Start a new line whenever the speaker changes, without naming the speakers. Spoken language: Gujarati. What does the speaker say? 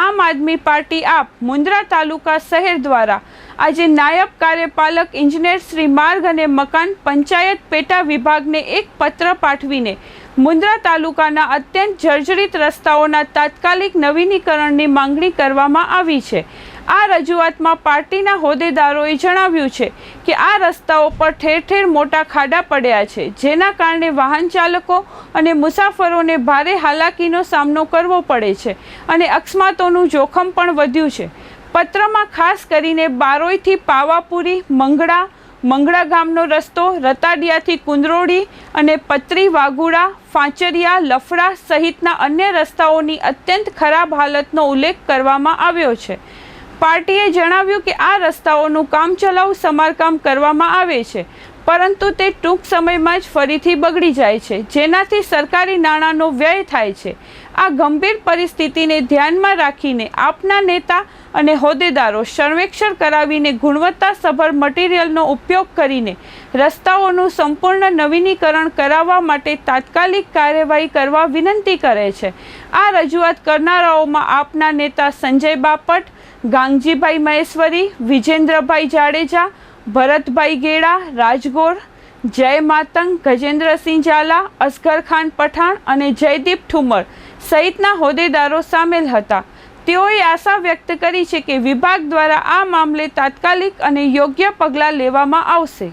આમ આદમી પાર્ટી આપ મુન્દ્રા તાલુકા શહેર દ્વારા આજે નાયબ કાર્યપાલક ઇજનેર શ્રી માર્ગ અને મકાન પંચાયત પેટા વિભાગને એક પત્ર પાઠવીને મુન્દ્રા તાલુકાના અત્યંત જર્જરિત રસ્તાઓના તાત્કાલિક નવીનીકરણની માંગણી કરવામાં આવી છે. આ રજૂઆતમાં પાર્ટીના હોદ્દેદારોએ જણાવ્યું છે કે આ રસ્તાઓ પર ઠેર ઠેર મોટા ખાડા પડ્યા છે, જેના કારણે વાહન ચાલકો અને મુસાફરોને ભારે હાલાકીનો સામનો કરવો પડે છે અને અકસ્માતોનું જોખમ પણ વધ્યું છે. પત્રમાં ખાસ કરીને બારોઈથી પાવાપુરી, મંગળા મંગળા ગામનો રસ્તો, રતાડિયાથી કુંદરોડી અને પત્રી વાગુડા, ફાંચરિયા, લફડા સહિતના અન્ય રસ્તાઓની અત્યંત ખરાબ હાલતનો ઉલ્લેખ કરવામાં આવ્યો છે. પાર્ટીએ જણાવ્યું કે આ રસ્તાઓનું કામચલાઉ સમારકામ કરવામાં આવે છે. પરંતુ તે ટૂંક સમયમાં જ ફરીથી બગડી જાય છે. જેનાથી સરકારી નાણાંનો વ્યય થાય છે. આ ગંભીર પરિસ્થિતિને ધ્યાનમાં રાખીને આપના નેતા અને હોદ્દેદારો સર્વેક્ષણ કરાવીને ગુણવત્તાસભર મટીરિયલનો ઉપયોગ કરીને રસ્તાઓનું સંપૂર્ણ નવીનીકરણ કરાવવા માટે તાત્કાલિક કાર્યવાહી કરવા વિનંતી કરે છે. આ રજૂઆત કરનારાઓમાં આપના નેતા સંજય બાપટ, ગાંગજીભાઈ મહેશ્વરી, વિજેન્દ્રભાઈ જાડેજા ભરતભાઈ ગેડા, રાજગોર, જય માતંગ, ગજેન્દ્રસિંહ ઝાલા અસગર ખાન પઠાણ અને જયદીપ ઠુમર સહિતના હોદ્દેદારો સામેલ હતા. તેઓએ આશા વ્યક્ત કરી છે કે વિભાગ દ્વારા આ મામલે તાત્કાલિક અને યોગ્ય પગલાં લેવામાં આવશે.